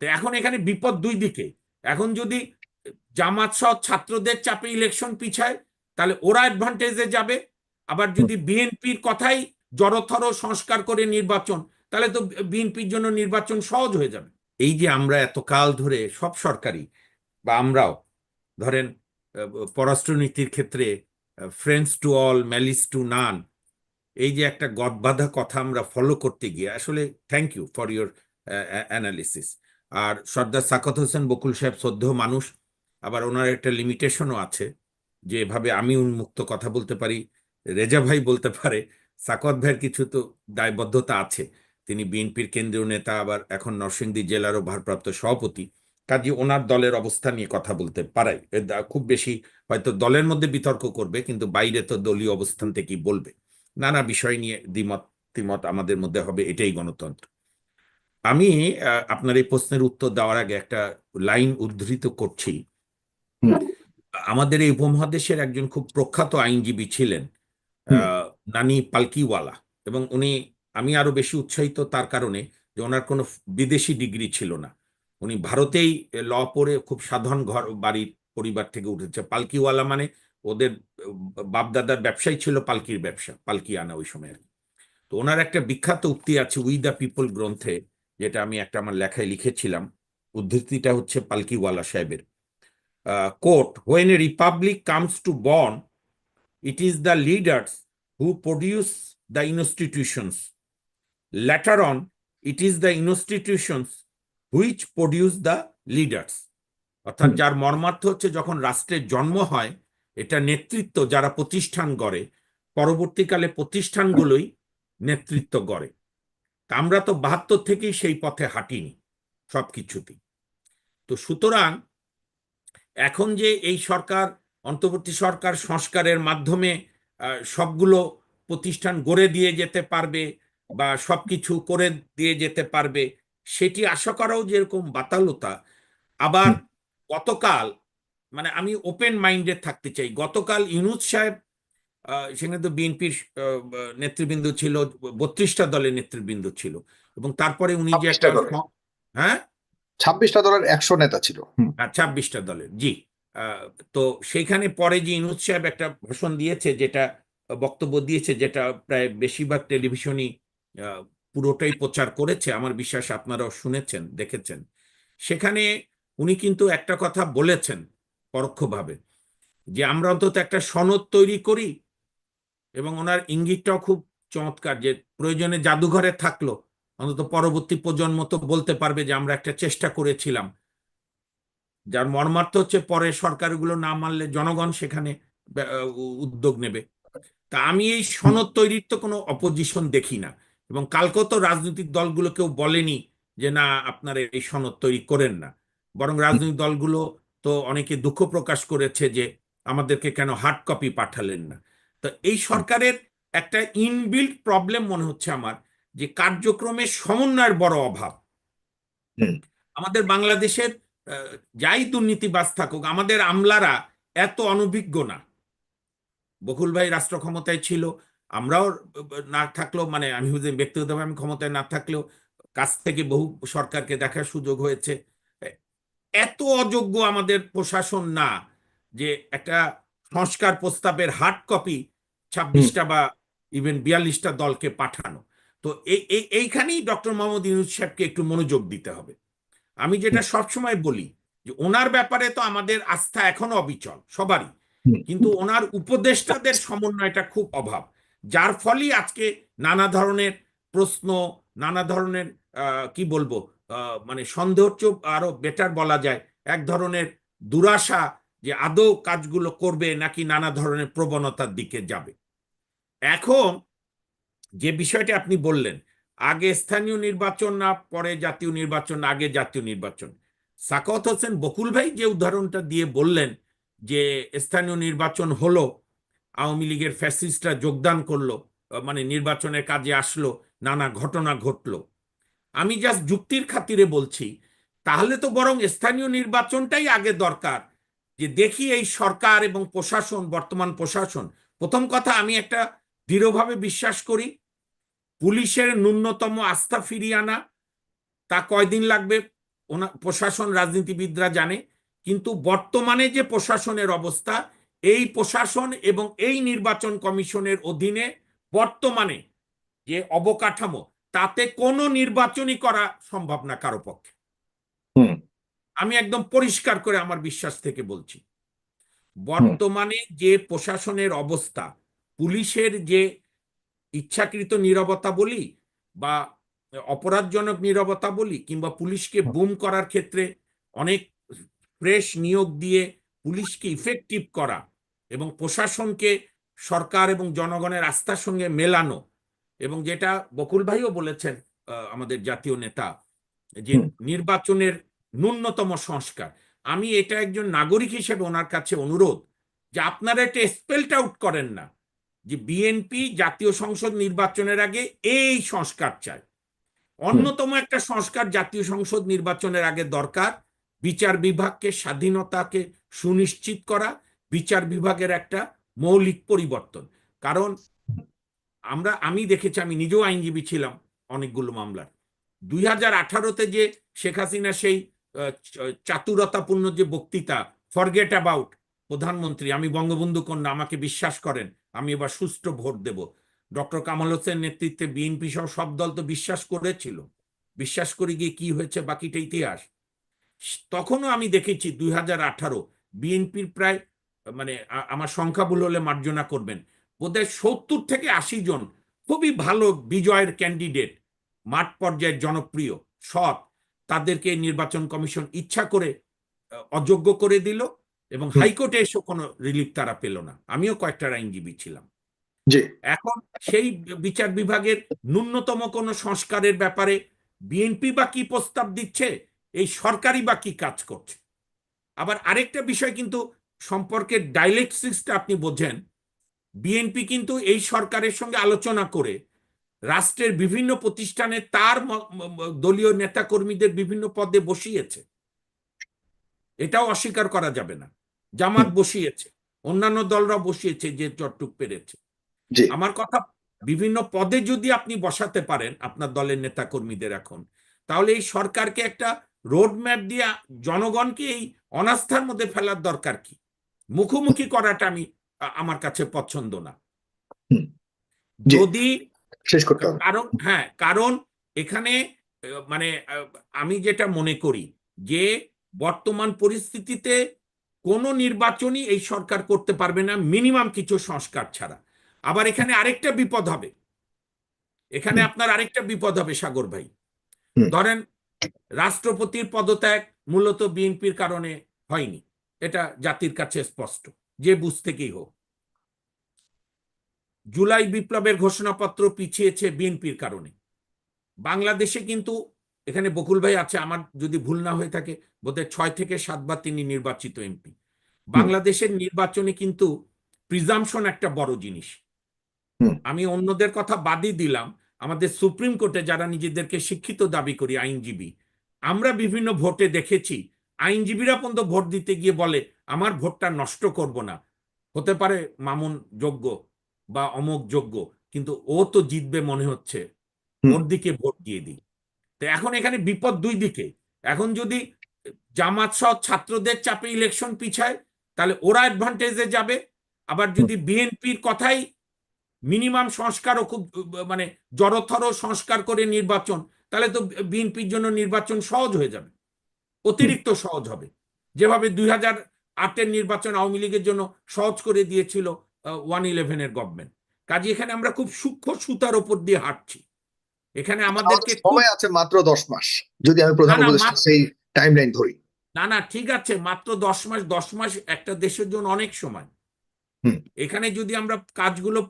তো এখন এখানে বিপদ দুই দিকে। এখন যদি জামাত সহ ছাত্রদের চাপে ইলেকশন পিছায়, তাহলে ওরা অ্যাডভান্টেজে যাবে। আবার যদি বিএনপির কথাই জড়থর সংস্কার করে নির্বাচন, তাহলে তো বিএনপির জন্য নির্বাচন সহজ হয়ে যাবে। এই যে আমরা এতকাল ধরে সব সরকারি বা আমরাও, ধরেন পররাষ্ট্রনীতির ক্ষেত্রে friends to all malice to none এই যে একটা গদবাধা কথা আমরা ফলো করতে গিয়ে, আসলে thank you for your analysis আর সর্দার সাকত হোসেন বকুল সাহেব শ্রদ্ধেয় মানুষ, আবার ওনার একটা লিমিটেশনও আছে যে এভাবে আমি উন্মুক্ত কথা বলতে পারি, রেজা ভাই বলতে পারে, সাকত ভাইয়ের কিছু তো দায়বদ্ধতা আছে। তিনি বিএনপির কেন্দ্রীয় নেতা, আবার এখন নরসিংদী জেলারও ভারপ্রাপ্ত সভাপতি। কাজে ওনার দলের অবস্থা নিয়ে কথা বলতে পারাই। খুব বেশি হয়তো দলের মধ্যে বিতর্ক করবে, কিন্তু বাইরে তো দলীয় অবস্থান থেকেই বলবে। নানা বিষয় নিয়ে দ্বিমত দ্বিমত আমাদের মধ্যে হবে, এটাই গণতন্ত্র। আমি আপনার এই প্রশ্নের উত্তর দেওয়ার আগে একটা লাইন উদ্ধৃত করছি। আমাদের এই উপমহাদেশের একজন খুব প্রখ্যাত আইনজীবী ছিলেন নানি পালকিওয়ালা এবং উনি আমি আরও বেশি উৎসাহিত তার কারণে যে ওনার কোনো বিদেশি ডিগ্রি ছিল না। উনি ভারতেই ল পড়ে খুব সাধারণ ঘর বাড়ির পরিবার থেকে উঠেছে। পালকিওয়ালা মানে ওদের বাপদাদার ব্যবসাই ছিল পালকির ব্যবসা পালকি আনা ওই সময় তো ওনার একটা বিখ্যাত উক্তি আছে উই দ্য পিপল গ্রন্থে যেটা আমি একটা আমার লেখায় লিখেছিলাম উদ্ধৃতিটা হচ্ছে পালকিওয়ালা সাহেবের। Quote when a republic comes to born it is the leaders who produce the institutions Later on it is the institutions which produce the leaders অর্থাৎ যার মর্মার্থ হচ্ছে যখন রাষ্ট্রের জন্ম হয় এটা নেতৃত্ব যারা প্রতিষ্ঠান গড়ে পরবর্তীকালে প্রতিষ্ঠানগুলোই নেতৃত্ব গড়ে। তা আমরা তো বাহাত্তর থেকেই সেই পথে হাঁটিনি সব কিছুতেই তো সুতরাং এখন যে এই সরকার অন্তর্বর্তী সরকার সংস্কারের মাধ্যমে সবগুলো প্রতিষ্ঠান গড়ে দিয়ে যেতে পারবে বা সব কিছু করে দিয়ে যেতে পারবে সেটি আশা করাও যেরকম বাতালতা আবার গতকাল মানে আমি ওপেন মাইন্ডেড থাকতে চাই গতকাল ইউনুস সাহেব সেখানে তো বিএনপির নেতৃবৃন্দ ছিল বত্রিশটা দলের নেতৃবৃন্দ ছিল। এবং তারপরে উনি যে একটা হ্যাঁ? ছাব্বিশটা দলের একশো নেতা ছিল। আর ছাব্বিশটা দলের জি। তো সেইখানে পরে যে ইনুজ সাহেব একটা ভাষণ দিয়েছে যেটা বক্তব্য দিয়েছে যেটা প্রায় বেশিরভাগ টেলিভিশনই আহ, পুরোটাই প্রচার করেছে আমার বিশ্বাস আপনারাও শুনেছেন দেখেছেন। সেখানে উনি কিন্তু একটা কথা বলেছেন পরোক্ষভাবে যে আমরা অন্তত একটা সনদ তৈরি করি এবং ওনার ইঙ্গিতটাও খুব চমৎকার যে প্রয়োজনে জাদুঘরে থাকল। অন্তত পরবর্তী প্রজন্ম তো বলতে পারবে যে আমরা একটা চেষ্টা করেছিলাম। যার মর্মার্থ হচ্ছে পরে সরকারগুলো না মানলে জনগণ সেখানে উদ্যোগ নেবে। তা আমি এই সনদ তৈরির তো কোনো অপোজিশন দেখি না। এবং কালকেও তো রাজনৈতিক দলগুলো কেউ বলেনি যে না, আপনারা এই সনদ তৈরি করেন না। বরং রাজনৈতিক দলগুলো তো অনেকে দুঃখ প্রকাশ করেছে যে আমাদেরকে কেন হার্ড কপি পাঠালেন না। তো এই সরকারের একটা ইনবিল্ট প্রবলেম মনে হচ্ছে আমার যে কার্যক্রমের সমন্বয়ের বড় অভাব। আমাদের বাংলাদেশের যাই দুর্নীতিবাজ থাকুক আমাদের আমলারা এত অনভিজ্ঞ না। বকুল ভাই রাষ্ট্র ক্ষমতায় ছিল আমরাও না থাকলেও মানে আমি ব্যক্তিগতভাবে আমি ক্ষমতায় না থাকলেও কাছ থেকে বহু সরকারকে দেখার সুযোগ হয়েছে। এত অযোগ্য আমাদের প্রশাসন না যে একটা সংস্কার প্রস্তাবের হার্ড কপি ছাব্বিশটা বা ইভেন বিয়াল্লিশটা দলকে পাঠানো। তো এই এই- এইখানেই ডক্টর মোহাম্মদ ইউনুস সাহেবকে একটু মনোযোগ দিতে হবে। আমি যেটা সবসময় বলি যে ওনার ব্যাপারে তো আমাদের আস্থা এখনও অবিচল সবারই। কিন্তু ওনার উপদেষ্টাদের সমন্বয়টা খুব অভাব। যার ফলেই আজকে নানা ধরনের প্রশ্ন নানা ধরনের আহ, কি বলব আহ, মানে সন্দেহ আরও বেটার বলা যায় এক ধরনের দুরাশা যে আদৌ কাজগুলো করবে নাকি নানা ধরনের প্রবণতার দিকে যাবে। এখন যে বিষয়টি আপনি বললেন, আগে স্থানীয় নির্বাচন না, পরে জাতীয় নির্বাচন, আগে জাতীয় নির্বাচন। সাকত হোসেন বকুল ভাই যে উদাহরণটা দিয়ে বললেন যে স্থানীয় নির্বাচন হলো, আওয়ামী লীগের ফ্যাসিস্টরা যোগদান করল মানে নির্বাচনের কাজে আসলো, নানা ঘটনা ঘটলো। আমি জাস্ট যুক্তির খাতিরে বলছি, তাহলে তো বরং স্থানীয় নির্বাচনটাই আগে দরকার। যে দেখি এই সরকার এবং প্রশাসন, বর্তমান প্রশাসন, প্রথম কথা আমি একটা দৃঢ়ভাবে বিশ্বাস করি, পুলিশের ন্যূনতম আস্থা ফিরিয়ে আনা, তা কয়দিন লাগবে ওনা, প্রশাসন, রাজনীতিবিদরা জানে, কিন্তু বর্তমানে যে প্রশাসনের অবস্থা, এই প্রশাসন এবং এই নির্বাচন কমিশনের অধীনে বর্তমানে যে অবকাঠামো, তাতে কোনো নির্বাচনই করা সম্ভব না কারও পক্ষে। আমি একদম পরিষ্কার করে আমার বিশ্বাস থেকে বলছি। বর্তমানে যে প্রশাসনের অবস্থা পুলিশের যে ইচ্ছাকৃত নীরবতা বলি বা অপরাধজনক নীরবতা বলি কিংবা পুলিশকে বুম করার ক্ষেত্রে অনেক ফ্রেশ নিয়োগ দিয়ে পুলিশকে ইফেক্টিভ করা এবং প্রশাসনকে সরকার এবং জনগণের আস্থার সঙ্গে মেলানো এবং যেটা বকুল ভাইও বলেছেন আমাদের জাতীয় নেতা যে নির্বাচনের ন্যূনতম সংস্কার। আমি এটা একজন নাগরিক হিসেবে ওনার কাছে অনুরোধ যে আপনারা এটা স্পেলড আউট করেন না যে বিএনপি জাতীয় সংসদ নির্বাচনের আগে এই সংস্কার চায়। অন্যতম একটা সংস্কার জাতীয় সংসদ নির্বাচনের আগে দরকার বিচার বিভাগকে স্বাধীনতাকে সুনিশ্চিত করা বিচার বিভাগের একটা মৌলিক পরিবর্তন। কারণ আমরা আমি দেখেছি আমি নিজেও আইনজীবী ছিলাম অনেকগুলো মামলার। দুই হাজার আঠারোতে যে শেখ হাসিনা সেই চাতুরতাপূর্ণ যে বক্তৃতা ফরগেট অ্যাবাউট প্রধানমন্ত্রী, আমি বঙ্গবন্ধু কন্যা, আমাকে বিশ্বাস করেন, আমি এবার সুষ্ঠু ভোট দেব। ডক্টর কামাল হোসেন নেতৃত্বে বিএনপি সহ সব দল তো বিশ্বাস করেছিল। বিশ্বাস করে গিয়ে কি হয়েছে বাকিটা ইতিহাস। তখনও আমি দেখেছি দুই হাজার আঠারো, বিএনপির প্রায় মানে আমার সংখ্যা ভুল হলে মার্জনা করবেন। বোধহয় সত্তর থেকে আশি জন খুবই ভালো বিজয়ের ক্যান্ডিডেট মাঠ পর্যায়ের জনপ্রিয়, সৎ তাদেরকে নির্বাচন কমিশন ইচ্ছা করে অযোগ্য করে দিল এবং হাইকোর্টে এসে কোনো রিলিফ তারা পেল না। আমিও কয়েকটা আইনজীবী ছিলাম। এখন সেই বিচার বিভাগের ন্যূনতম কোনো সংস্কারের ব্যাপারে বিএনপি বা কি প্রস্তাব দিচ্ছে এই সরকারি বা কি কাজ করছে? আবার আরেকটা বিষয় কিন্তু সম্পর্কের ডাইলেক্সিসটা আপনি বোঝেন বিএনপি কিন্তু এই সরকারের সঙ্গে আলোচনা করে রাষ্ট্রের বিভিন্ন প্রতিষ্ঠানে তার দলীয় নেতাকর্মীদের বিভিন্ন পদে বসিয়েছে। এটাও অস্বীকার করা যাবে না। জামাত বসিয়েছে অন্যান্য দলরা বসিয়েছে যে চট্টুক পেরেছে। আমার কথা বিভিন্ন পদে যদি আপনি বসাতে পারেন আপনার দলের নেতা কর্মীদের এখন তাহলে এই সরকারকে একটা রোড ম্যাপ দিয়ে জনগণকে এই অনাস্থার মধ্যে ফেলার দরকার কি? মুখোমুখি করাটা আমি আমার কাছে পছন্দ না। যদি শেষ করতে হবে। কারণ হ্যাঁ কারণ এখানে মানে আমি যেটা মনে করি যে বর্তমান পরিস্থিতিতে কোনো নির্বাচনই এই সরকার করতে পারবে না মিনিমাম কিছু সংস্কার ছাড়া। আবার এখানে আরেকটা বিপদ হবে। এখানে আপনার আরেকটা বিপদ হবে সাগর ভাই। ধরেন রাষ্ট্রপতির পদত্যাগ মূলত বিএনপির কারণে হয়নি। এটা জাতির কাছে স্পষ্ট যে বুঝ থেকেই হোক। জুলাই বিপ্লবের ঘোষণাপত্র পিছিয়েছে বিএনপির কারণে। বাংলাদেশে কিন্তু এখানে বকুল ভাই আছে আমার যদি ভুল না হয়ে থাকে বোধহয় ছয় থেকে সাতবার তিনি নির্বাচিত এমপি। বাংলাদেশের নির্বাচনে কিন্তু প্রিজামশন একটা বড় জিনিস। আমি অন্যদের কথা বাদই দিলাম আমাদের সুপ্রিম কোর্টে যারা নিজেদেরকে শিক্ষিত দাবি করি আইনজীবী আমরা বিভিন্ন ভোটে দেখেছি আইনজীবীরা পর্যন্ত ভোট দিতে গিয়ে বলে আমার ভোটটা নষ্ট করব না। হতে পারে মামুন যোগ্য বা অমোক যোগ্য কিন্তু ও তো জিতবে মনে হচ্ছে। ওর দিকে ভোট দিয়ে দিই। তো এখন এখানে বিপদ দুই দিকে। এখন যদি জামাত সহ ছাত্রদের চাপে ইলেকশন পিছায় তাহলে ওরা অ্যাডভান্টেজে যাবে। আবার যদি বিএনপির কথাই মিনিমাম সংস্কারও খুব মানে জড়থর সংস্কার করে নির্বাচন তাহলে তো বিএনপির জন্য নির্বাচন সহজ হয়ে যাবে। অতিরিক্ত সহজ হবে। যেভাবে দুই হাজার আটের নির্বাচন আওয়ামী লীগের জন্য সহজ করে দিয়েছিল ওয়ান ইলেভেনের গভর্নমেন্ট কাজে এখানে আমরা খুব সূক্ষ্ম সুতার ওপর দিয়ে হাঁটছি। এখানে আমাদেরকে সময় আছে মাত্র দশ মাস। যদি আমি প্রধান সেই টাইম লাইন ধরি। না না ঠিক আছে মাত্র দশ মাস দশ মাস একটা দেশের জন্য অনেক সময়। এখানে যদি আমরা কাজগুলো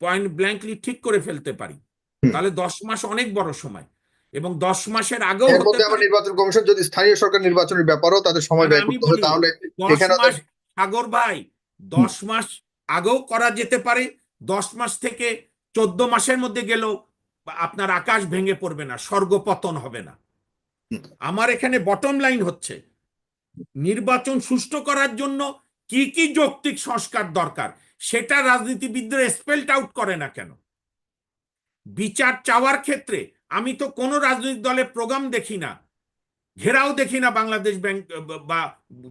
পয়েন্ট ব্ল্যাঙ্কলি ঠিক করে ফেলতে পারি তাহলে দশ মাস অনেক বড় সময়। এবং দশ মাসের আগেও নির্বাচন কমিশন যদি স্থানীয় সরকার নির্বাচনের ব্যাপারেও তাদের সময় ব্যয় করতে হবে তাহলে সাগর ভাই দশ মাস আগেও করা যেতে পারে দশ মাস থেকে চোদ্দ মাসের মধ্যে গেলেও আপনার আকাশ ভেঙে পড়বে না স্বর্গপতন হবে না। আমার এখানে বটম লাইন হচ্ছে নির্বাচন সুষ্ঠু করার জন্য কি কি যৌক্তিক সংস্কার দরকার সেটা রাজনীতিবিদরা স্পেল্ট আউট করে না কেন? বিচার চাওয়ার ক্ষেত্রে আমি তো কোনো রাজনৈতিক দলে প্রোগ্রাম দেখি না ঘেরাও দেখি না বাংলাদেশ ব্যাংক বা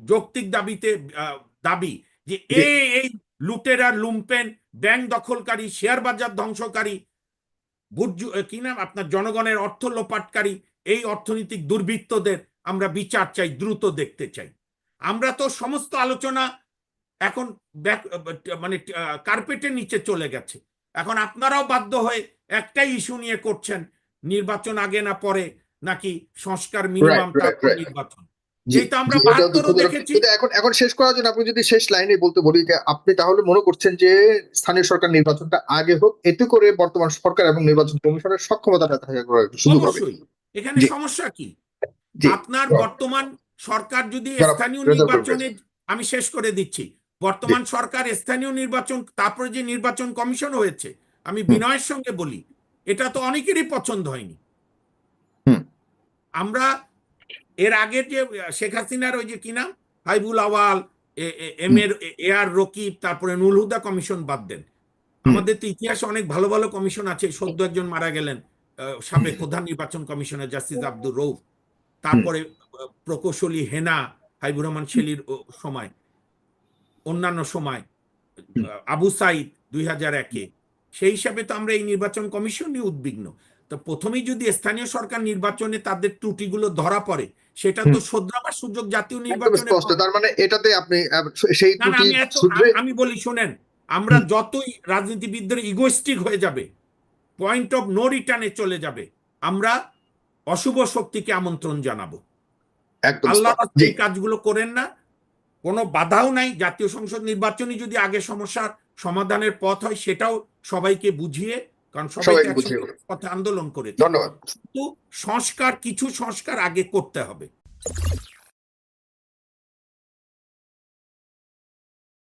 যৌক্তিক দাবিতে দাবি যে এ এই লুটেরার লুম্পেন ব্যাংক দখলকারী শেয়ার বাজার ধ্বংসকারী বুর্জু- কি নাম? আপনার জনগণের অর্থ লোপাটকারী এই অর্থনৈতিক দুর্বৃত্তদের আমরা বিচার চাই দ্রুত দেখতে চাই। আমরা তো সমস্ত আলোচনা এখন মানে কার্পেটের নিচে চলে গেছে। এখন আপনারাও বাধ্য হয়ে একটাই ইস্যু নিয়ে করছেন নির্বাচন আগে না পরে নাকি সংস্কার মিনিমাম. নির্বাচন? যেটা আমরা দেখেছি। এখন এখন শেষ করার জন্য আপনি যদি শেষ লাইনে বলতে বলি যে আপনি তাহলে মনে করছেন যে স্থানীয় সরকার নির্বাচনটা আগে হোক এতে করে বর্তমান সরকার এবং নির্বাচন কমিশনের সক্ষমতাটা সুযোগ হবে। এখানে সমস্যা কি? আপনার বর্তমান সরকার যদি স্থানীয় নির্বাচনে আমি শেষ করে দিচ্ছি। বর্তমান সরকার স্থানীয় নির্বাচন তারপরে যে নির্বাচন কমিশন হয়েছে আমি বিনয়ের সঙ্গে বলি এটা তো অনেকেরই পছন্দ হয়নি। আমরা এর আগের যে শেখ হাসিনার ওই যে কি নাম? হাইবুল আওয়াল এম এর এ আর রকিব তারপরে নুল হুদা কমিশন বাদ দেন। আমাদের তো ইতিহাসে অনেক ভালো ভালো কমিশন আছে। সদ্য একজন মারা গেলেন সাবেক প্রধান নির্বাচন কমিশনার জাস্টিস আব্দুর রৌফ তারপরে প্রকৌশলী হেনা হাইবুর রহমান শেলির সময় অন্যান্য সময় আবু সাইদ দুই হাজার একে। সেই হিসাবে তো আমরা এই নির্বাচন কমিশন নিয়ে উদ্বিগ্ন। তো প্রথমেই যদি স্থানীয় সরকার নির্বাচনে তাদের ত্রুটিগুলো ধরা পড়ে সেটা তো শোধরাবার সুযোগ জাতীয় নির্বাচনে তার মানে এটাতে আপনি সেই ত্রুটি আমি বলি শুনেন আমরা যতই রাজনীতিবিদদের ইগোস্টিক হয়ে যাবে পয়েন্ট অফ নো রিটার্নে চলে যাবে আমরা অশুভ শক্তিকে আমন্ত্রণ জানাব। আল্লাহ। এই কাজগুলো করেন না কোনো বাধাও নাই জাতীয় সংসদ নির্বাচনই যদি আগে সমস্যার সমাধানের পথ হয় সেটাও সবাইকে বুঝিয়ে কারণ সবাই পথে আন্দোলন করে ধন্যবাদ। কিন্তু সংস্কার কিছু সংস্কার আগে করতে হবে।